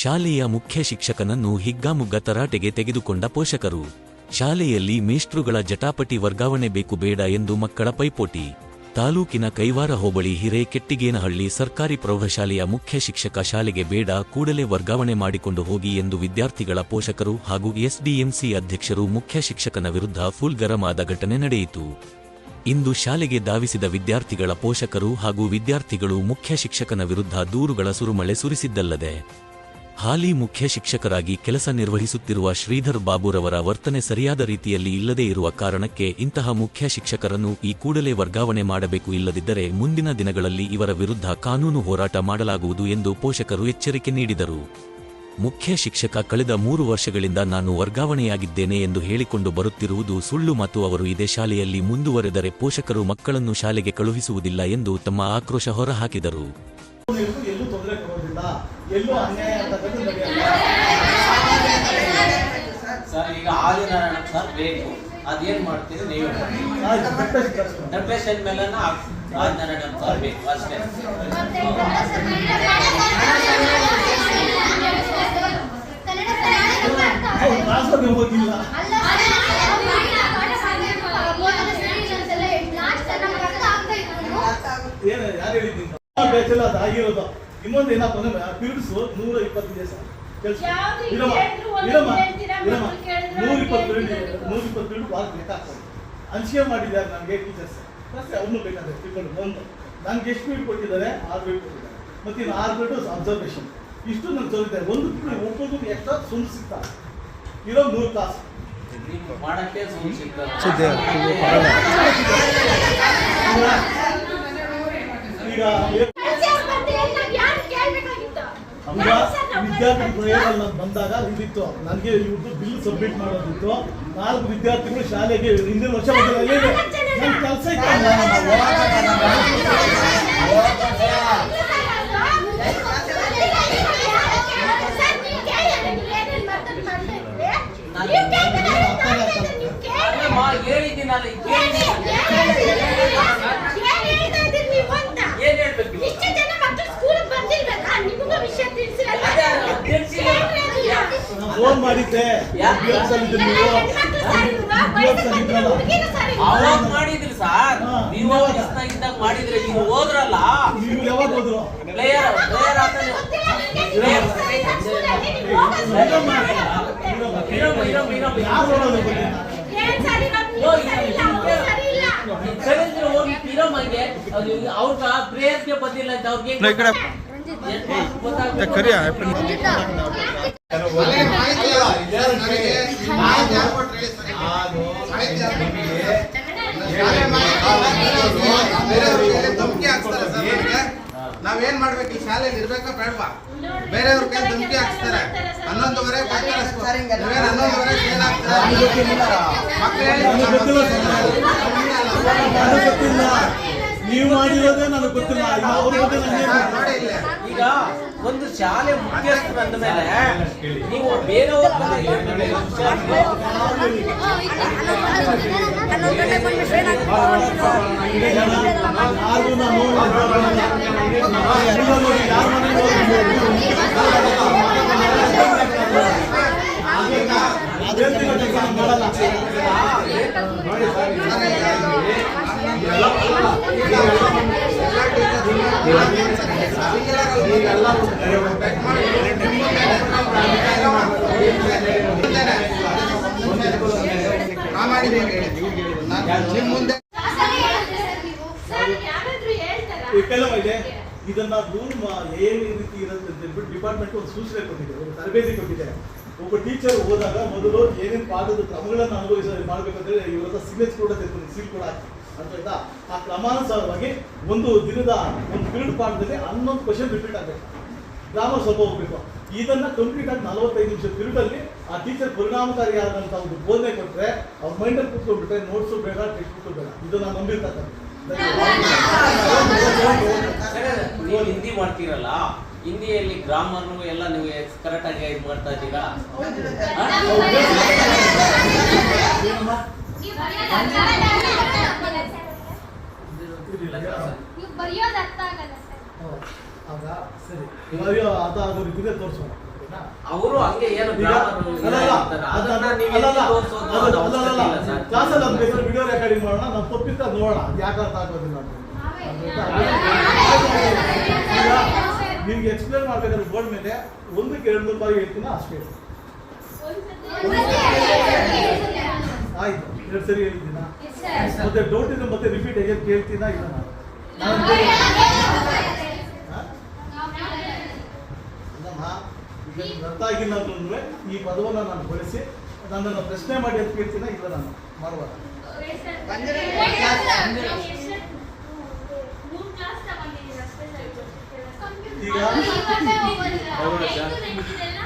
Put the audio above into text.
ಶಾಲೆಯ ಮುಖ್ಯ ಶಿಕ್ಷಕನನ್ನು ಹಿಗ್ಗಾಮುಗ್ಗ ತರಾಟೆಗೆ ತೆಗೆದುಕೊಂಡ ಪೋಷಕರು. ಶಾಲೆಯಲ್ಲಿ ಮೇಷ್ಟ್ರುಗಳ ಜಟಾಪಟಿ ವರ್ಗಾವಣೆ ಬೇಕು ಬೇಡ ಎಂದು ಮಕ್ಕಳ ಪೈಪೋಟಿ. ತಾಲೂಕಿನ ಕೈವಾರ ಹೋಬಳಿ ಹಿರೇಕೆಟ್ಟಿಗೇನಹಳ್ಳಿ ಸರ್ಕಾರಿ ಪ್ರೌಢಶಾಲೆಯ ಮುಖ್ಯ ಶಿಕ್ಷಕ ಶಾಲೆಗೆ ಬೇಡ, ಕೂಡಲೇ ವರ್ಗಾವಣೆ ಮಾಡಿಕೊಂಡು ಹೋಗಿ ಎಂದು ವಿದ್ಯಾರ್ಥಿಗಳ ಪೋಷಕರು ಹಾಗೂ ಎಸ್ಡಿಎಂಸಿ ಅಧ್ಯಕ್ಷರು ಮುಖ್ಯ ಶಿಕ್ಷಕನ ವಿರುದ್ಧ ಫುಲ್ ಗರಮಾದ ಘಟನೆ ನಡೆಯಿತು. ಇಂದು ಶಾಲೆಗೆ ಧಾವಿಸಿದ ವಿದ್ಯಾರ್ಥಿಗಳ ಪೋಷಕರು ಹಾಗೂ ವಿದ್ಯಾರ್ಥಿಗಳು ಮುಖ್ಯ ಶಿಕ್ಷಕನ ವಿರುದ್ಧ ದೂರುಗಳ ಸುರುಮಳೆ ಸುರಿಸಿದ್ದಲ್ಲದೆ. ಹಾಲಿ ಮುಖ್ಯ ಶಿಕ್ಷಕರಾಗಿ ಕೆಲಸ ನಿರ್ವಹಿಸುತ್ತಿರುವ ಶ್ರೀಧರ್ ಬಾಬುರವರ ವರ್ತನೆ ಸರಿಯಾದ ರೀತಿಯಲ್ಲಿ ಇಲ್ಲದೇ ಇರುವ ಕಾರಣಕ್ಕೆ ಇಂತಹ ಮುಖ್ಯ ಶಿಕ್ಷಕರನ್ನು ಈ ಕೂಡಲೇ ವರ್ಗಾವಣೆ ಮಾಡಬೇಕು ಇಲ್ಲದಿದ್ದರೆ ಮುಂದಿನ ದಿನಗಳಲ್ಲಿ ಇವರ ವಿರುದ್ಧ ಕಾನೂನು ಹೋರಾಟ ಮಾಡಲಾಗುವುದು ಎಂದು ಪೋಷಕರು ಎಚ್ಚರಿಕೆ ನೀಡಿದರು. ಮುಖ್ಯ ಶಿಕ್ಷಕ ಕಳೆದ ಮೂರು ವರ್ಷಗಳಿಂದ ನಾನು ವರ್ಗಾವಣೆಯಾಗಿದ್ದೇನೆ ಎಂದು ಹೇಳಿಕೊಂಡು ಬರುತ್ತಿರುವುದು ಸುಳ್ಳು ಮತ್ತು ಅವರು ಇದೇ ಶಾಲೆಯಲ್ಲಿ ಮುಂದುವರೆದರೆ ಪೋಷಕರು ಮಕ್ಕಳನ್ನು ಶಾಲೆಗೆ ಕಳುಹಿಸುವುದಿಲ್ಲ ಎಂದು ತಮ್ಮ ಆಕ್ರೋಶ ಹೊರಹಾಕಿದರು. ಎಲ್ಲೂ ಅನ್ಯಾಯ ಅಂತಕ್ಕಂಥದ್ದು ಸರ್ ಈಗ ಆದಿನಾರಾಯಣ ಸರ್ ಬೇಕು ಅದೇನ್ ಮಾಡ್ತೀರಿ ನೀವು. ಡೆಪ್ರೆಷನ್ ಮೇಲೆ ಆದಿನಾರಾಯಣ ಸರ್ ಬೇಕು ಅಷ್ಟೇ ಟ್ರಾನ್ಸ್ಫರ್ಗೆ ಹೋಗಿಲ್ಲ ಏನು ಯಾರು ಹೇಳಿದ್ದೀನಿ ಅದು ಆಗಿರೋದು ಇನ್ನೊಂದು ಏನಪ್ಪ ಅಂದ್ರೆ ಪೀರಿಯಡ್ಸ್ ನೂರ ಇಪ್ಪತ್ತು ಇರಮ್ಮ ಕೇಳಿದ್ರೆ ನೂರ ಇಪ್ಪತ್ತು. ನೂರ ಇಪ್ಪತ್ತು ವಾರ ಬೇಕಾಗ್ತದೆ ಹಂಚಿಕೆ ಮಾಡಿದ್ದಾರೆ ನನಗೆ ಟೀಚರ್ಸ್ ಮತ್ತೆ ಅವ್ರನ್ನೂ ಬೇಕಾದ್ರೆ ತಿಳ್ಕೊಂಡು ಒಂದು. ನನಗೆ ಎಷ್ಟು ಬೀಟ್ ಕೊಟ್ಟಿದ್ದಾರೆ? ಆರು ಬೀಟ್ ಕೊಟ್ಟಿದ್ದಾರೆ. ಮತ್ತೆ ಇನ್ನು ಆರು ಬಿಟ್ಟು ಅಬ್ಸರ್ವೇಷನ್ ಇಷ್ಟು ನಾನು ಚಲಿದ್ದಾರೆ ಒಂದು ಪೀರಿಯಡ್ ಒಬ್ಬೊಬ್ಬರು ಎಕ್ಸ್ಟ್ರಾ ಸುಮ್ ಸಿಗ್ತಾರೆ ಇರೋ ಮೂರು ಕ್ಲಾಸ್ ಮಾಡಕ್ಕೆ ಸುಮ್ಮನೆ ಸಿಗ್ತದೆ ಈಗ ನಮ್ಗ ವಿದ್ಯಾರ್ಥಿ ಪ್ರಯೋಗಗಳು ಬಂದಾಗ ಇದಿತ್ತು ನನಗೆ ಇವ್ರದ್ದು ಬಿಲ್ ಸಬ್ಮಿಟ್ ಮಾಡೋದಿತ್ತು ನಾಲ್ಕು ವಿದ್ಯಾರ್ಥಿಗಳು ಶಾಲೆಗೆ ಹಿಂದಿನ ವರ್ಷ ನನ್ನ ಕೆಲಸ ಇತ್ತು ಅಲ್ಲಮ್ಮ, ಹೇಳಿದ್ದೀನಲ್ಲ ಈಗ ಕೇಳಿದ್ದೀನಿ. ಏನ್ ಹೇಳ್ಬೇಕು ಇವಾಗ? ಇಷ್ಟು ಜನ ಮಕ್ಕಳು ಸ್ಕೂಲ್ ಬಂದಿಲ್ವಲ್ಲ ನಿಮಗೂ ವಿಷಯ ತಿಳಿಸಿರಲ್ಲ ಅದೇ ಅಲ್ಲ, ತಿಳಿಸಿಲ್ಲ. ನಾನು ಫೋನ್ ಮಾಡಿದ್ದೆ. ಅವಾಗ ಮಾಡಿದ್ರಿ ಸರ್. ನೀವು ಇದ್ದಾಗ ಮಾಡಿದ್ರೆ ನೀವು ಹೋದ್ರಲ್ಲ. ನೀವು ಯಾವಾಗ ಹೋದ್ರು? ಪ್ಲೇಯರ್ ಪ್ಲೇಯರ್ ಅದು ಅವ್ರ ಪ್ರೇಯರ್ಗೆ ಬಂದಿಲ್ಲ ಅಂತ ಅವ್ರಿಗೆ ಕರಿಯ ನಾವೇನ್ ಮಾಡ್ಬೇಕು? ಈ ಶಾಲೆಯಲ್ಲಿ ಇರ್ಬೇಕಾ ಬೇಡವಾ? ಬೇರೆಯವ್ರ ಕೈ ಧಮಕಿ ಹಾಕ್ಸ್ತಾರೆ. ಹನ್ನೊಂದುವರೆ ನೀವೇನ್ ಹನ್ನೊಂದುವರೆ ಏನ್ ಮಕ್ಳು ಹೇಳಿ ನೀವು ಮಾಡಿರೋದೇ ನನಗೆ ಗೊತ್ತಿಲ್ಲ. ಈಗ ಅವ್ರ ಬಗ್ಗೆ ನನಗೆ ನೋಡಿ ಈಗ ಒಂದು ಶಾಲೆ ಮುಖ್ಯಸ್ಥರು ಅಂದ ಮೇಲೆ ನೀವು ಬೇರೆಯವ್ರ ಯಾರ ಮನೆಗೆ ಹೇಳ್ತಿರೋ ಕೆಲಸ ನಾನು ಮಾಡಲ್ಲ ನಾ ಮಾಡಿದ್ದೀನಿ ನಿಮ್ ಮುಂದೆ ಕೆಲವು ಇದೆ ಇದನ್ನ ರೂಲ್ ಏನು ರೀತಿ ಇರುತ್ತೆ ಅಂತ ಹೇಳ್ಬಿಟ್ಟು ಡಿಪಾರ್ಟ್ಮೆಂಟ್ ಒಂದು ಸೂಚನೆ ಕೊಟ್ಟಿದೆ, ಒಂದು ತರಬೇತಿ ಕೊಟ್ಟಿದೆ. ಒಬ್ಬ ಟೀಚರ್ ಹೋದಾಗ ಮೊದಲು ಏನೇನು ಪಾಠದ ಕ್ರಮಗಳನ್ನು ಅನುಭವಿಸ ಮಾಡ್ಬೇಕಂದ್ರೆ ಇವ್ರ ಹತ್ರ ಸಿಗ್ನೇಚರ್ ಕೂಡ ತೆಗೆದು ಸೀಲ್ ಕೂಡ ಹಾಕಿ. ಅಂತ ಆಯ್ತಾ? ಆ ಕ್ರಮಾನುಸಾರವಾಗಿ ಒಂದು ದಿನದ ಒಂದು ಪೀರಿಯಡ್ ಪಾಠದಲ್ಲಿ ಹನ್ನೊಂದು ಕ್ವಶನ್ ರಿಪೀಟ್ ಆಗಬೇಕು. ಗ್ರಾಮರ್ ಸ್ವಲ್ಪ ಹೋಗ್ಬೇಕು. ಇದನ್ನ ಕಂಪ್ಲೀಟ್ ಆಗಿ ನಲವತ್ತೈದು ನಿಮಿಷ ಪೀರಿಯಡ್ ಅಲ್ಲಿ ಆ ಟೀಚರ್ ಪರಿಣಾಮಕಾರಿಯಾದಂತ ಒಂದು ಬೋಧನೆ ಕೊಟ್ಟರೆ ಅವ್ರ ಮೈಂಡಲ್ಲಿ ಕೂತ್ಕೊಂಡ್ಬಿಟ್ರೆ ನೋಟ್ಸು ಬೇಡ ಟೆಕ್ಸ್ಟ್ ಬುಕ್ ಬೇಡ. ಇದು ನಾನು ನಂಬಿರ್ತಕ್ಕಂಥ ನೀವು ಹಿಂದಿ ಮಾಡ್ತೀರಲ್ಲ ಹಿಂದಿಯಲ್ಲಿ ಗ್ರಾಮರ್ ಎಲ್ಲ ನೀವು ಕರೆಕ್ಟ್ ಆಗಿ ಇದು ಮಾಡ್ತಾ ಇದ್ದೀರಾ? ಆಗಲ್ಲ ಸರ್. ಆಗ ಸರಿ. ಮರೆಯೋ ಅದ ಆಗೋ ರೀತಿಗೆ ತೋರಿಸೋಣ. ಅವರು ಹಂಗೆ ಏನು ಅದು. ಕ್ಲಾಸಲ್ಲಿ ಬೇಕಾದ್ರೆ ವಿಡಿಯೋ ರೆಕಾರ್ಡಿಂಗ್ ಮಾಡೋಣ. ನಾವು ತಪ್ಪಿತ್ತ ನೋಡೋಣ. ಅದು ಯಾಕೆ ಅರ್ಥ ಆಗೋದಿಲ್ಲ ನಿಮ್ಗೆ ಎಕ್ಸ್ಪ್ಲೇನ್ ಮಾಡ್ಬೇಕಾದ್ರೆ ಬೋರ್ಡ್ ಮೇಲೆ ಒಂದಕ್ಕೆ ಎರಡು ರೂಪಾಯಿ ಹೇಳ್ತೀನ? ಅಷ್ಟೇ. ಆಯ್ತು. ಎರಡು ಸರಿ ಹೇಳ್ತೀನಾ ಮತ್ತೆ ಡೌಟ್ ಇದೆ ಮತ್ತೆ ರಿಪೀಟ್ ಹೇಗೆ ಕೇಳ್ತೀನ ಇಲ್ಲ? ನಾನು ಅರ್ಥ ಆಗಿಲ್ಲ ಅಂತಂದ್ರೆ ಈ ಪದವನ್ನು ನಾನು ಬಳಸಿ ನನ್ನನ್ನು ಪ್ರಶ್ನೆ ಮಾಡಿ ಅಂತ ಕೇಳ್ತೀನ ಇಲ್ಲ ನಾನು? ಮಾಡುವ ಈಗ ಈಗ